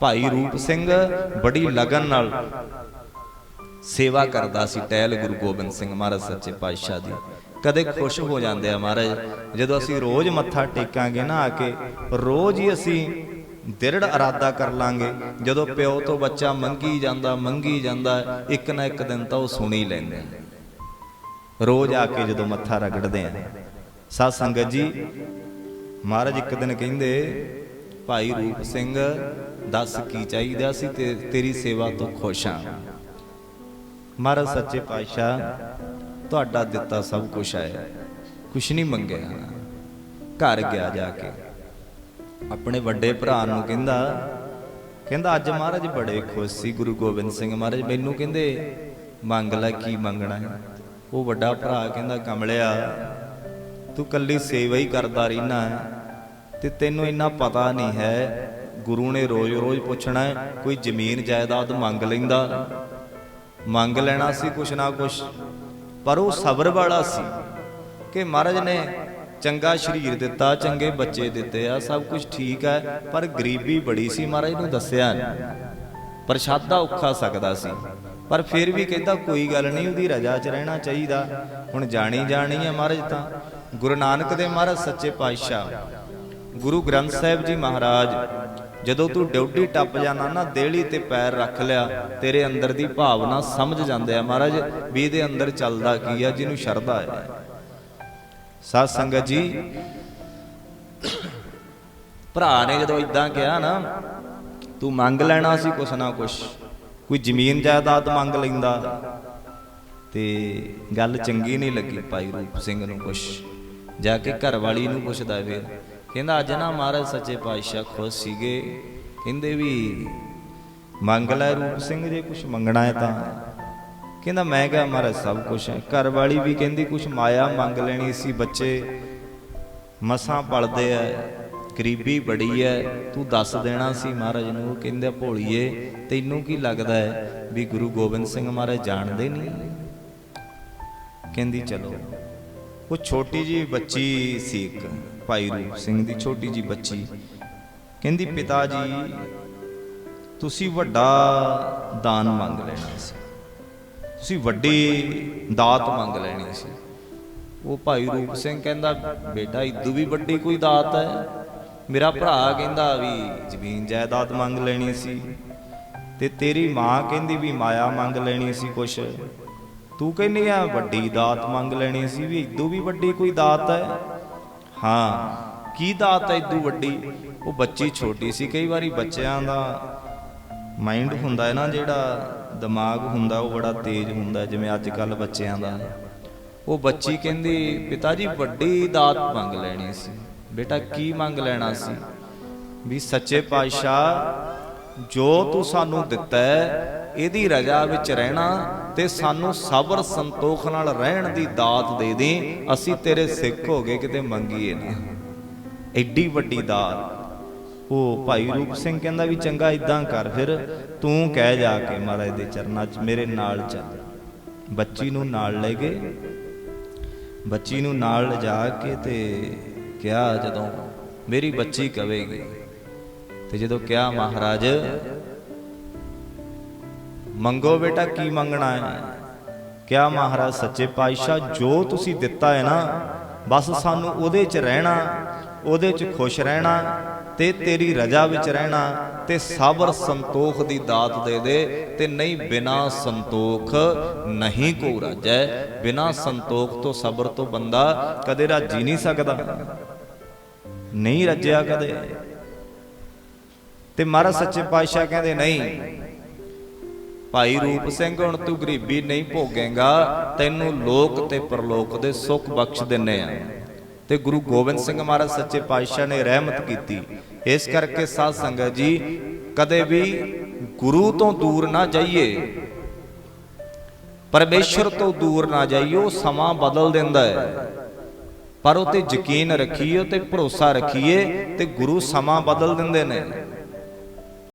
ਭਾਈ ਰੂਪ ਸਿੰਘ ਬੜੀ ਲਗਨ ਨਾਲ ਸੇਵਾ ਕਰਦਾ ਸੀ ਟਹਿਲ ਗੁਰੂ ਗੋਬਿੰਦ ਸਿੰਘ ਮਹਾਰਾਜ ਸੱਚੇ ਪਾਤਸ਼ਾਹ ਦੀ। ਕਦੇ ਖੁਸ਼ ਹੋ ਜਾਂਦੇ ਆ ਮਹਾਰਾਜ। ਜਦੋਂ ਅਸੀਂ ਰੋਜ਼ ਮੱਥਾ ਟੇਕਾਂਗੇ ਨਾ ਆ ਕੇ, ਰੋਜ਼ ਹੀ ਅਸੀਂ ਦਿਰੜ ਇਰਾਦਾ ਕਰ ਲਾਂਗੇ। ਜਦੋਂ ਪਿਓ ਤੋਂ ਬੱਚਾ ਮੰਗੀ ਜਾਂਦਾ ਮੰਗੀ ਜਾਂਦਾ, ਇੱਕ ਨਾ ਇੱਕ ਦਿਨ ਤਾਂ ਉਹ ਸੁਣ ਹੀ ਲੈਂਦੇ ਆ। ਰੋਜ਼ ਆ ਕੇ ਜਦੋਂ ਮੱਥਾ ਰਗੜਦੇ ਆ। ਸਾਧ ਸੰਗਤ ਜੀ, ਮਹਾਰਾਜ ਇੱਕ ਦਿਨ ਕਹਿੰਦੇ ਭਾਈ ਰੂਪ ਸਿੰਘ, ਦੱਸ ਕੀ ਚਾਹੀਦਾ ਸੀ ਤੇ ਤੇਰੀ ਸੇਵਾ ਤੋਂ ਖੁਸ਼ ਹਾਂ। ਮਹਾਰਾਜ ਸੱਚੇ ਪਾਤਸ਼ਾਹ, ਤੁਹਾਡਾ ਦਿੱਤਾ ਸਭ ਕੁਝ ਹੈ। ਕੁਛ ਨਹੀਂ ਮੰਗਿਆ। ਘਰ ਗਿਆ ਜਾ ਕੇ। ਆਪਣੇ ਵੱਡੇ ਭਰਾ ਨੂੰ ਕਹਿੰਦਾ ਕਹਿੰਦਾ, ਅੱਜ ਮਹਾਰਾਜ ਬੜੇ ਖੁਸ਼ ਸੀ ਗੁਰੂ ਗੋਬਿੰਦ ਸਿੰਘ ਮਹਾਰਾਜ। ਮੈਨੂੰ ਕਹਿੰਦੇ, ਮੰਗ ਲੈ ਕੀ ਮੰਗਣਾ ਹੈ? ਉਹ ਵੱਡਾ ਭਰਾ ਕਹਿੰਦਾ, ਕਮਲਿਆ, ਤੂੰ ਕੱਲੀ ਸੇਵਾ ਹੀ ਕਰਦਾ ਰਹਿਣਾ ਹੈ। ਤੇ ਤੈਨੂੰ ਇੰਨਾ ਪਤਾ ਨਹੀਂ ਹੈ। ਗੁਰੂ ਨੇ ਰੋਜ਼-ਰੋਜ਼ ਪੁੱਛਣਾ ਹੈ, ਕੋਈ ਜ਼ਮੀਨ ਜਾਇਦਾਦ ਮੰਗ ਲੈਂਦਾ? ਮੰਗ ਲੈਣਾ ਸੀ ਕੁਛ ਨਾ ਕੁਛ, ਪਰ ਉਹ ਸਬਰ ਵਾਲਾ ਸੀ ਕਿ ਮਹਾਰਾਜ ਨੇ ਚੰਗਾ ਸਰੀਰ ਦਿੱਤਾ, ਚੰਗੇ ਬੱਚੇ ਦਿੱਤੇ ਆ, ਸਭ ਕੁਝ ਠੀਕ ਹੈ, ਪਰ ਗਰੀਬੀ ਬੜੀ ਸੀ ਮਹਾਰਾਜ ਨੂੰ ਦੱਸਿਆ ਪ੍ਰਸ਼ਾਦਾ ਔਖਾ ਸਕਦਾ ਸੀ, ਪਰ ਫਿਰ ਵੀ ਕਹਿੰਦਾ ਕੋਈ ਗੱਲ ਨਹੀਂ, ਉਹਦੀ ਰਜਾ 'ਚ ਰਹਿਣਾ ਚਾਹੀਦਾ। ਹੁਣ ਜਾਣੀ ਜਾਣੀ ਹੈ ਮਹਾਰਾਜ ਤਾਂ। ਗੁਰੂ ਨਾਨਕ ਦੇ ਮਹਾਰਾਜ ਸੱਚੇ ਪਾਤਸ਼ਾਹ। ਗੁਰੂ ਗ੍ਰੰਥ ਸਾਹਿਬ ਜੀ ਮਹਾਰਾਜ, ਜਦੋਂ ਤੂੰ ਡਿਊਟੀ ਟੱਪ ਜਾਣਾ ਨਾ ਦੇਲੀ ਤੇ ਪੈਰ ਰੱਖ ਲਿਆ, ਤੇਰੇ ਅੰਦਰ ਦੀ ਭਾਵਨਾ ਸਮਝ ਜਾਂਦੇ ਆ ਮਹਾਰਾਜ, ਵੀ ਇਹਦੇ ਅੰਦਰ ਚੱਲਦਾ ਕੀ ਆ, ਜਿਹਨੂੰ ਸ਼ਰਧਾ ਹੈ ਸਾਧ ਸੰਗਤ ਜੀ, ਭਰਾ ਨੇ ਜਦੋਂ ਇਦਾਂ ਕਿਹਾ ਨਾ, ਤੂੰ ਮੰਗ ਲੈਣਾ ਸੀ ਕੁਛ ਨਾ ਕੁਛ, ਕੋਈ ਜ਼ਮੀਨ ਜਾਇਦਾਦ ਮੰਗ ਲੈਂਦਾ, ਤੇ ਗੱਲ ਚੰਗੀ ਨਹੀਂ ਲੱਗੀ ਭਾਈ ਰੂਪ ਸਿੰਘ ਨੂੰ ਕੁਛ, ਜਾ ਕੇ ਘਰ ਵਾਲੀ ਨੂੰ ਪੁੱਛਦਾ ਫਿਰ ਕਹਿੰਦਾ ਅੱਜ ਨਾ ਮਹਾਰਾਜ ਸੱਚੇ ਪਾਤਸ਼ਾਹ ਖੁਸ਼ ਸੀਗੇ ਕਹਿੰਦੇ ਵੀ ਮੰਗ ਲੈ ਰੂਪ ਸਿੰਘ ਜੇ ਕੁਛ ਮੰਗਣਾ ਹੈ ਤਾਂ ਕਹਿੰਦਾ ਮੈਂ ਕਿਹਾ ਮਹਾਰਾਜ ਸਭ ਕੁਝ ਹੈ ਘਰ ਵਾਲੀ ਵੀ ਕਹਿੰਦੀ ਕੁਛ ਮਾਇਆ ਮੰਗ ਲੈਣੀ ਸੀ ਬੱਚੇ ਮਸਾਂ ਪਲਦੇ ਐ ਗਰੀਬੀ ਬੜੀ ਐ ਤੂੰ ਦੱਸ ਦੇਣਾ ਸੀ ਮਹਾਰਾਜ ਨੂੰ ਉਹ ਕਹਿੰਦੇ ਭੋਲੀਏ ਤੈਨੂੰ ਕੀ ਲੱਗਦਾ ਹੈ ਵੀ ਗੁਰੂ ਗੋਬਿੰਦ ਸਿੰਘ ਮਹਾਰਾਜ ਜਾਣਦੇ ਨਹੀਂ ਕਹਿੰਦੀ ਚਲੋ ਉਹ ਛੋਟੀ ਜੀ ਬੱਚੀ ਸੀ ਇੱਕ, ਭਾਈ ਰੂਪ ਸਿੰਘ ਦੀ ਛੋਟੀ ਜੀ ਬੱਚੀ। ਕਹਿੰਦੀ, ਪਿਤਾ ਜੀ, ਤੁਸੀਂ ਵੱਡਾ ਦਾਨ ਮੰਗ ਲੈਣਾ ਸੀ। ਤੁਸੀਂ ਵੱਡੀ ਦਾਤ ਮੰਗ ਲੈਣੀ ਸੀ। ਉਹ ਭਾਈ ਰੂਪ ਸਿੰਘ ਕਹਿੰਦਾ, ਬੇਟਾ, ਇਦੋਂ ਵੀ ਵੱਡੀ ਕੋਈ ਦਾਤ ਹੈ? ਮੇਰਾ ਭਰਾ ਕਹਿੰਦਾ ਵੀ ਜ਼ਮੀਨ ਜਾਇਦਾਦ ਮੰਗ ਲੈਣੀ ਸੀ। ਤੇ ਤੇਰੀ ਮਾਂ ਕਹਿੰਦੀ ਵੀ ਮਾਇਆ ਮੰਗ ਲੈਣੀ ਸੀ ਕੁਛ। ਤੂੰ ਕਹਿੰਦੀ ਆ, ਵੱਡੀ ਦਾਤ ਮੰਗ ਲੈਣੀ ਸੀ ਵੀ ਇਦੋਂ ਵੀ ਵੱਡੀ ਕੋਈ ਦਾਤ ਹੈ? ਹਾਂ, ਕੀ ਦਾਤ ਹੈ ਇਦੋਂ ਵੱਡੀ? ਉਹ ਬੱਚੀ ਛੋਟੀ ਸੀ, ਕਈ ਵਾਰੀ ਬੱਚਿਆਂ ਦਾ ਮਾਈਂਡ ਹੁੰਦਾ ਹੈ ਨਾ, ਜਿਹੜਾ ਦਿਮਾਗ ਹੁੰਦਾ, ਉਹ ਬੜਾ ਤੇਜ਼ ਹੁੰਦਾ, ਜਿਵੇਂ ਅੱਜ ਕੱਲ ਬੱਚਿਆਂ ਦਾ। ਉਹ ਬੱਚੀ ਕਹਿੰਦੀ, ਪਿਤਾ ਜੀ, ਵੱਡੀ ਦਾਤ ਮੰਗ ਲੈਣੀ ਸੀ। ਬੇਟਾ, ਕੀ ਮੰਗ ਲੈਣਾ ਸੀ? ਵੀ ਸੱਚੇ ਪਾਤਸ਼ਾਹ ਜੋ ਤੂੰ ਸਾਨੂੰ ਦਿੱਤਾ ਹੈ, ਇਹਦੀ ਰਜਾ ਵਿੱਚ ਰਹਿਣਾ ਤੇ ਸਾਨੂੰ ਸਬਰ ਸੰਤੋਖ ਨਾਲ ਰਹਿਣ ਦੀ ਦਾਤ ਦੇ ਦੇ। ਅਸੀਂ ਤੇਰੇ ਸਿੱਖ ਹੋ ਗਏ, ਕਿਤੇ ਮੰਗੀਏ ਨਾ। ਐਡੀ ਵੱਡੀ ਦਾਤ। ਉਹ ਭਾਈ ਰੂਪ ਸਿੰਘ ਕਹਿੰਦਾ ਵੀ ਚੰਗਾ ਇਦਾਂ ਕਰ ਫਿਰ, ਤੂੰ ਕਹਿ ਜਾ ਕੇ ਮਹਾਰਾਜ ਦੇ ਚਰਨਾਂ 'ਚ, ਮੇਰੇ ਨਾਲ ਚੱਲ। ਬੱਚੀ ਨੂੰ ਨਾਲ ਲੈ ਗਏ। ਬੱਚੀ ਨੂੰ ਨਾਲ ਲਿਜਾ ਕੇ ਤੇ ਕਿਹਾ ਜਦੋਂ ਮੇਰੀ ਬੱਚੀ ਕਵੇਗੀ ਤੇ ਜਦੋਂ ਕਿਹਾ, ਮਹਾਰਾਜ, ਮੰਗੋ ਬੇਟਾ, ਕੀ ਮੰਗਣਾ ਹੈ? ਕਿਹਾ, ਮਹਾਰਾਜ, ਸੱਚੇ ਪਾਤਸ਼ਾਹ, ਜੋ ਤੁਸੀਂ ਦਿੱਤਾ ਹੈ ਨਾ, ਬਸ ਸਾਨੂੰ ਉਹਦੇ 'ਚ ਰਹਿਣਾ, ਉਹਦੇ 'ਚ ਖੁਸ਼ ਰਹਿਣਾ ਤੇ ਤੇਰੀ ਰਜਾ ਵਿੱਚ ਰਹਿਣਾ ਤੇ ਸਬਰ ਸੰਤੋਖ ਦੀ ਦਾਤ ਦੇ ਦੇ ਤੇ ਨਹੀਂ ਬਿਨਾ ਸੰਤੋਖ ਨਹੀਂ ਕੋ ਰਾਜੈ, ਬਿਨਾ ਸੰਤੋਖ ਤੋਂ ਸਬਰ ਤੋਂ ਬੰਦਾ ਕਦੇ ਰਾਜੀ ਨਹੀਂ ਸਕਦਾ। ਨਹੀਂ ਰੱਜਿਆ ਕਦੇ। ਤੇ ਮਹਾਰਾਜ ਸੱਚੇ ਪਾਤਸ਼ਾਹ ਕਹਿੰਦੇ ਨਹੀਂ। ਭਾਈ ਰੂਪ ਸਿੰਘ, ਹੁਣ ਤੂੰ ਗਰੀਬੀ ਨਹੀਂ ਭੋਗੇਗਾ, ਤੈਨੂੰ ਲੋਕ ਤੇ ਪਰਲੋਕ ਦੇ ਸੁੱਖ ਬਖਸ਼ ਦਿੰਨੇ ਆ। ਤੇ ਗੁਰੂ ਗੋਬਿੰਦ ਸਿੰਘ ਮਹਾਰਾਜ ਸੱਚੇ ਪਾਤਸ਼ਾਹ ਨੇ ਰਹਿਮਤ ਕੀਤੀ। ਇਸ ਕਰਕੇ ਸਾਧ ਸੰਗਤ ਜੀ, ਕਦੇ ਵੀ ਗੁਰੂ ਤੋਂ ਦੂਰ ਨਾ ਜਾਈਏ। ਪਰਮੇਸ਼ਰ ਤੋਂ ਦੂਰ ਨਾ ਜਾਈਏ, ਉਹ ਸਮਾਂ ਬਦਲ ਦਿੰਦਾ ਹੈ। ਪਰ ਉਹ ਤੇ ਯਕੀਨ ਰੱਖੀਏ ਤੇ ਭਰੋਸਾ ਰੱਖੀਏ ਤੇ ਗੁਰੂ ਸਮਾਂ ਬਦਲ ਦਿੰਦੇ ਨੇ।